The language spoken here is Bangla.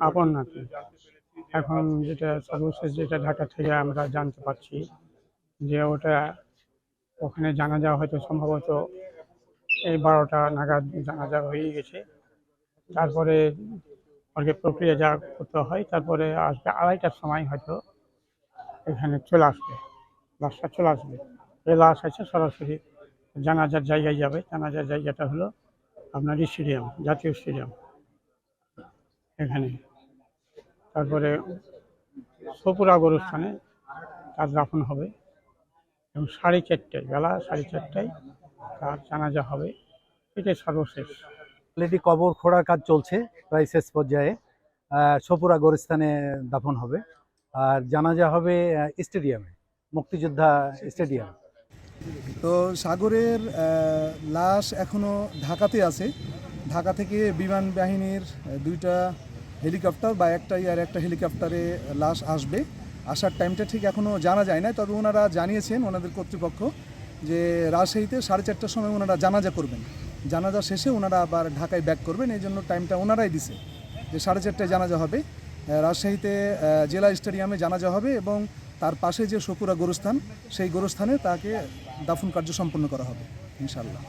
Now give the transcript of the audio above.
আপন নাতি এখন যেটা সর্বশেষ যেটা ঢাকা থেকে আমরা জানতে পারছি যে ওটা ওখানে জানা জানাজা হয়তো সম্ভবত এই বারোটা নাগাদ জানাজা হয়ে গেছে। তারপরে ওকে প্রক্রিয়া যা করতে হয়, তারপরে আসবে আড়াইটার সময় হয়তো এখানে চলে আসবে লাশটা চলে আসবে। এই লাশ আছে, সরাসরি জানাজার জায়গায় যাবে। জানাজার জায়গাটা হলো আপনার স্টেডিয়াম, জাতীয় স্টেডিয়াম। তারপরে সপুরা গরুস্থানে তার দাফন হবে এবং সাড়ে চারটায় বেলা সাড়ে চারটায় তার জানাজা হবে। এটাই সর্বশেষ। অলরেডি কবর খোঁড়ার কাজ চলছে প্রায় শেষ পর্যায়ে। সপুরা গোরস্থানে দাফন হবে। আর জানাজা হবে স্টেডিয়ামে মুক্তিযোদ্ধা স্টেডিয়াম। তো সাগরের লাশ এখনও ঢাকাতে আছে। ঢাকা থেকে বিমান বাহিনীর দুইটা হেলিকপ্টার বা একটা আর একটা হেলিকপ্টারে লাশ আসবে। আসার টাইমটা ঠিক এখনও জানা যায় না তবে ওনারা জানিয়েছেন, ওনাদের কর্তৃপক্ষ, যে রাজশাহীতে সাড়ে চারটার সময় ওনারা জানাজা করবেন। জানাজা শেষে ওনারা আবার ঢাকায় ব্যাক করবেন, এই জন্য টাইমটা ওনারাই দিছে, যে সাড়ে চারটায় জানাজা হবে। রাজশাহীতে জেলা স্টেডিয়ামে জানাজা হবে এবং তার পাশে যে সপুরা গোরস্থান, সেই গোরস্থানে তাকে দাফন কার্য সম্পন্ন করা হবে ইনশাল্লাহ